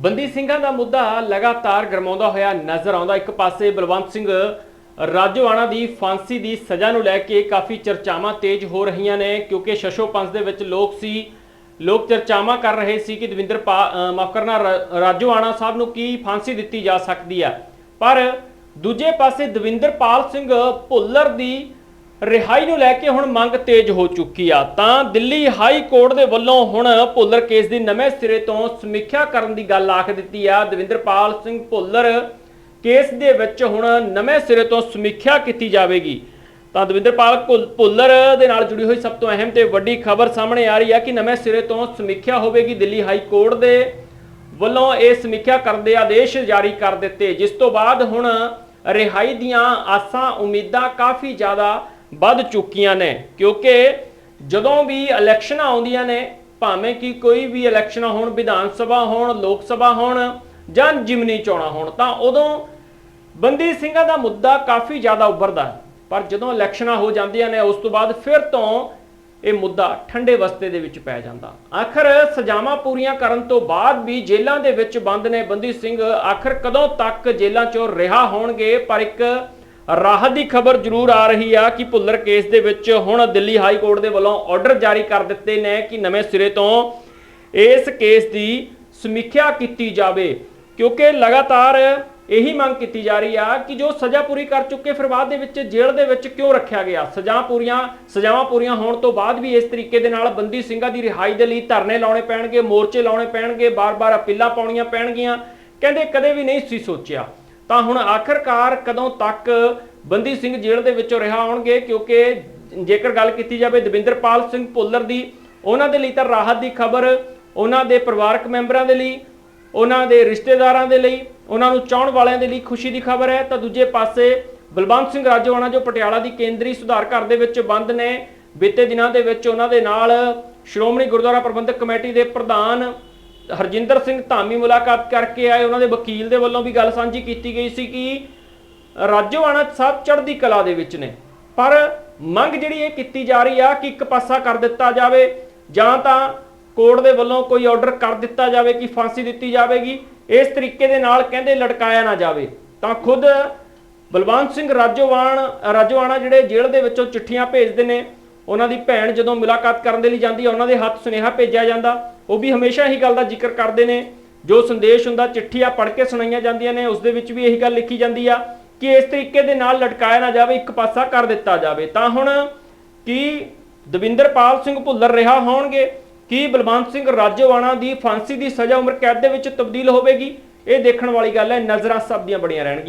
ਬੰਦੀ ਸਿੰਘਾਂ ਦਾ ਮੁੱਦਾ ਲਗਾਤਾਰ ਗਰਮਾਉਂਦਾ ਹੋਇਆ ਨਜ਼ਰ ਆਉਂਦਾ। ਇੱਕ ਪਾਸੇ ਬਲਵੰਤ ਸਿੰਘ ਰਾਜੋਆਣਾ ਦੀ ਫਾਂਸੀ ਦੀ ਸਜ਼ਾ ਨੂੰ ਲੈ ਕੇ ਕਾਫੀ ਚਰਚਾਵਾਂ ਤੇਜ਼ ਹੋ ਰਹੀਆਂ ਨੇ, ਕਿਉਂਕਿ ਸ਼ਸ਼ੋ ਪੰਥ ਦੇ ਵਿੱਚ ਲੋਕ ਸੀ, ਲੋਕ ਚਰਚਾਵਾਂ ਕਰ ਰਹੇ ਸੀ ਕਿ ਦਵਿੰਦਰ ਪਾ- ਮਾਫ਼ ਕਰਨਾ, ਰਾ- ਰਾਜੋਆਣਾ ਸਾਹਿਬ ਨੂੰ ਕੀ ਫਾਂਸੀ ਦਿੱਤੀ ਜਾ ਸਕਦੀ ਹੈ। ਪਰ ਦੂਜੇ ਪਾਸੇ ਦਵਿੰਦਰਪਾਲ ਸਿੰਘ ਭੁੱਲਰ ਦੀ ਰਿਹਾਈ ਨੂੰ ਲੈ ਕੇ ਹੁਣ ਮੰਗ ਤੇਜ਼ ਹੋ ਚੁੱਕੀ ਆ। ਤਾਂ ਦਿੱਲੀ ਹਾਈ ਕੋਰਟ ਦੇ ਵੱਲੋਂ ਹੁਣ ਭੁੱਲਰ ਕੇਸ ਦੀ ਨਵੇਂ ਸਿਰੇ ਤੋਂ ਸਮੀਖਿਆ ਕਰਨ ਦੀ ਗੱਲ ਆਖ ਦਿੱਤੀ ਆ। ਦਵਿੰਦਰਪਾਲ ਸਿੰਘ ਭੁੱਲਰ ਕੇਸ ਦੇ ਵਿੱਚ ਹੁਣ ਨਵੇਂ ਸਿਰੇ ਤੋਂ ਸਮੀਖਿਆ ਕੀਤੀ ਜਾਵੇਗੀ। ਤਾਂ ਦਵਿੰਦਰਪਾਲ ਭੁੱਲਰ ਦੇ ਨਾਲ ਜੁੜੀ ਹੋਈ ਸਭ ਤੋਂ ਅਹਿਮ ਤੇ ਵੱਡੀ ਖਬਰ ਸਾਹਮਣੇ ਆ ਰਹੀ ਹੈ ਕਿ ਨਵੇਂ ਸਿਰੇ ਤੋਂ ਸਮੀਖਿਆ ਹੋਵੇਗੀ। ਦਿੱਲੀ ਹਾਈ ਕੋਰਟ ਦੇ ਵੱਲੋਂ ਇਹ ਸਮੀਖਿਆ ਕਰਨ ਦੇ ਆਦੇਸ਼ ਜਾਰੀ ਕਰ ਦਿੱਤੇ। ਜਿਸ ਤੋਂ ਬਾਅਦ ਹੁਣ ਰਿਹਾਈ ਦੀਆਂ ਆਸਾਂ ਉਮੀਦਾਂ ਕਾਫੀ ਜ਼ਿਆਦਾ ਵੱਧ ਚੁੱਕੀਆਂ ਨੇ, ਕਿਉਂਕਿ ਜਦੋਂ ਵੀ ਇਲੈਕਸ਼ਨਾਂ ਆਉਂਦੀਆਂ ਨੇ, ਭਾਵੇਂ ਕਿ ਕੋਈ ਵੀ ਇਲੈਕਸ਼ਨਾਂ ਹੋਣ, ਵਿਧਾਨ ਸਭਾ ਹੋਣ, ਲੋਕ ਸਭਾ ਹੋਣ ਜਾਂ ਜਿਮਨੀ ਚੋਣਾਂ ਹੋਣ, ਤਾਂ ਉਦੋਂ ਬੰਦੀ ਸਿੰਘਾਂ ਦਾ ਮੁੱਦਾ ਕਾਫੀ ਜ਼ਿਆਦਾ ਉੱਭਰਦਾ ਹੈ। ਪਰ ਜਦੋਂ ਇਲੈਕਸ਼ਨਾਂ ਹੋ ਜਾਂਦੀਆਂ ਨੇ, ਉਸ ਤੋਂ ਬਾਅਦ ਫਿਰ ਤੋਂ ਇਹ ਮੁੱਦਾ ਠੰਡੇ ਵਸਤੇ ਦੇ ਵਿੱਚ ਪੈ ਜਾਂਦਾ। ਆਖਰ ਸਜ਼ਾਵਾਂ ਪੂਰੀਆਂ ਕਰਨ ਤੋਂ ਬਾਅਦ ਵੀ ਜੇਲ੍ਹਾਂ ਦੇ ਵਿੱਚ ਬੰਦ ਨੇ ਬੰਦੀ ਸਿੰਘ। ਆਖਰ ਕਦੋਂ ਤੱਕ ਜੇਲ੍ਹਾਂ ਚੋਂ ਰਿਹਾ ਹੋਣਗੇ? ਪਰ ਇੱਕ ਰਾਹਤ ਦੀ ਖਬਰ ਜ਼ਰੂਰ ਆ ਰਹੀ ਆ ਕਿ ਭੁੱਲਰ ਕੇਸ ਦੇ ਵਿੱਚ ਹੁਣ ਦਿੱਲੀ ਹਾਈ ਕੋਰਟ ਦੇ ਵੱਲੋਂ ਆਰਡਰ ਜਾਰੀ ਕਰ ਦਿੱਤੇ ਨੇ ਕਿ ਨਵੇਂ ਸਿਰੇ ਤੋਂ ਇਸ ਕੇਸ ਦੀ ਸਮੀਖਿਆ ਕੀਤੀ ਜਾਵੇ। ਕਿਉਂਕਿ ਲਗਾਤਾਰ ਇਹੀ ਮੰਗ ਕੀਤੀ ਜਾ ਰਹੀ ਆ ਕਿ ਜੋ ਸਜ਼ਾ ਪੂਰੀ ਕਰ ਚੁੱਕੇ ਫਿਰ ਬਾਅਦ ਦੇ ਵਿੱਚ ਜੇਲ੍ਹ ਦੇ ਵਿੱਚ ਕਿਉਂ ਰੱਖਿਆ ਗਿਆ? ਸਜ਼ਾ ਪੂਰੀਆਂ, ਸਜ਼ਾਵਾਂ ਪੂਰੀਆਂ ਹੋਣ ਤੋਂ ਬਾਅਦ ਵੀ ਇਸ ਤਰੀਕੇ ਦੇ ਨਾਲ ਬੰਦੀ ਸਿੰਘਾਂ ਦੀ ਰਿਹਾਈ ਦੇ ਲਈ ਧਰਨੇ ਲਾਉਣੇ ਪੈਣਗੇ, ਮੋਰਚੇ ਲਾਉਣੇ ਪੈਣਗੇ, ਬਾਰ-ਬਾਰ ਅਪੀਲਾਂ ਪਾਉਣੀਆਂ ਪੈਣਗੀਆਂ। ਕਹਿੰਦੇ ਕਦੇ ਵੀ ਨਹੀਂ ਸੀ ਸੋਚਿਆ। ਤਾਂ ਹੁਣ ਆਖਰਕਾਰ ਕਦੋਂ ਤੱਕ ਬੰਦੀ ਸਿੰਘ ਜੇਲ੍ਹ ਦੇ ਵਿੱਚੋਂ ਰਿਹਾ ਹੋਣਗੇ ਕਿਉਂਕਿ ਜੇਕਰ ਗੱਲ ਕੀਤੀ ਜਾਵੇ ਦਵਿੰਦਰਪਾਲ ਸਿੰਘ ਭੁੱਲਰ ਦੀ, ਉਹਨਾਂ ਦੇ ਲਈ ਤਾਂ ਰਾਹਤ ਦੀ ਖਬਰ ਉਹਨਾਂ ਦੇ ਪਰਿਵਾਰਕ ਮੈਂਬਰਾਂ ਦੇ ਲਈ, ਉਹਨਾਂ ਦੇ ਰਿਸ਼ਤੇਦਾਰਾਂ ਦੇ ਲਈ, ਉਹਨਾਂ ਨੂੰ ਚਾਹਣ ਵਾਲਿਆਂ ਦੇ ਲਈ ਖੁਸ਼ੀ ਦੀ ਖਬਰ ਹੈ। ਤਾਂ ਦੂਜੇ ਪਾਸੇ ਬਲਵੰਤ ਸਿੰਘ ਰਾਜੋਆਣਾ ਜੋ ਪਟਿਆਲਾ ਦੀ ਕੇਂਦਰੀ ਸੁਧਾਰ ਘਰ ਦੇ ਵਿੱਚ ਬੰਦ ਨੇ, ਬੀਤੇ ਦਿਨਾਂ ਦੇ ਵਿੱਚ ਉਹਨਾਂ ਦੇ ਨਾਲ ਸ਼੍ਰੋਮਣੀ ਗੁਰਦੁਆਰਾ ਪ੍ਰਬੰਧਕ ਕਮੇਟੀ ਦੇ ਪ੍ਰਧਾਨ ਹਰਜਿੰਦਰ ਸਿੰਘ ਧਾਮੀ ਮੁਲਾਕਾਤ ਕਰਕੇ ਆਏ, ਉਹਨਾਂ ਦੇ ਵਕੀਲ ਦੇ ਵੱਲੋਂ ਵੀ ਗੱਲ ਸਾਂਝੀ ਕੀਤੀ ਗਈ ਸੀ ਕਿ ਰਾਜੋਆਣਾ ਸਾਹਿਬ ਚੜ੍ਹਦੀ ਕਲਾ ਦੇ ਵਿੱਚ ਨੇ। ਪਰ ਮੰਗ ਜਿਹੜੀ ਇਹ ਕੀਤੀ ਜਾ ਰਹੀ ਆ ਕਿ ਇੱਕ ਪਾਸਾ ਕਰ ਦਿੱਤਾ ਜਾਵੇ ਜਾਂ ਤਾਂ ਕੋਰਟ ਦੇ ਵੱਲੋਂ ਕੋਈ ਆਰਡਰ ਕਰ ਦਿੱਤਾ ਜਾਵੇ ਕਿ ਫਾਂਸੀ ਦਿੱਤੀ ਜਾਵੇਗੀ, ਇਸ ਤਰੀਕੇ ਦੇ ਨਾਲ ਕਹਿੰਦੇ ਲਟਕਾਇਆ ਨਾ ਜਾਵੇ। ਤਾਂ ਖੁਦ ਬਲਵੰਤ ਸਿੰਘ ਰਾਜੋਵਾਨ ਰਾਜੋਆਣਾ ਜਿਹੜੇ ਜੇਲ੍ਹ ਦੇ ਵਿੱਚੋਂ ਚਿੱਠੀਆਂ ਭੇਜਦੇ ਨੇ ਉਹਨਾਂ ਦੀ ਭੈਣ ਜਦੋਂ ਮੁਲਾਕਾਤ ਕਰਨ ਦੇ ਲਈ ਜਾਂਦੀ ਹੈ, ਉਹਨਾਂ ਦੇ ਹੱਥ ਸੁਨੇਹਾ ਭੇਜਿਆ ਜਾਂਦਾ। ਉਹ ਵੀ ਹਮੇਸ਼ਾ ਇਹੀ ਗੱਲ ਦਾ ਜ਼ਿਕਰ ਕਰਦੇ ਨੇ। ਜੋ ਸੰਦੇਸ਼ ਹੁੰਦਾ, ਚਿੱਠੀਆਂ ਪੜ੍ਹ ਕੇ ਸੁਣਾਈਆਂ ਜਾਂਦੀਆਂ ਨੇ ਉਸ ਦੇ ਵਿੱਚ ਵੀ ਇਹੀ ਗੱਲ ਲਿਖੀ ਜਾਂਦੀ ਆ ਕਿ ਇਸ ਤਰੀਕੇ ਦੇ ਨਾਲ ਲਟਕਾਇਆ ਨਾ ਜਾਵੇ, ਇੱਕ ਪਾਸਾ ਕਰ ਦਿੱਤਾ ਜਾਵੇ। ਤਾਂ ਹੁਣ ਕੀ ਦਵਿੰਦਰਪਾਲ ਸਿੰਘ ਭੁੱਲਰ ਰਿਹਾ ਹੋਣਗੇ? ਕੀ ਬਲਵੰਤ ਸਿੰਘ ਰਾਜੋਆਣਾ ਦੀ ਫਾਂਸੀ ਦੀ ਸਜ਼ਾ ਉਮਰ ਕੈਦ ਦੇ ਵਿੱਚ ਤਬਦੀਲ ਹੋਵੇਗੀ? ਇਹ ਦੇਖਣ ਵਾਲੀ ਗੱਲ ਹੈ, ਨਜ਼ਰਾਂ ਸਭ ਦੀਆਂ ਬੜੀਆਂ ਰਹਿਣਗੀਆਂ।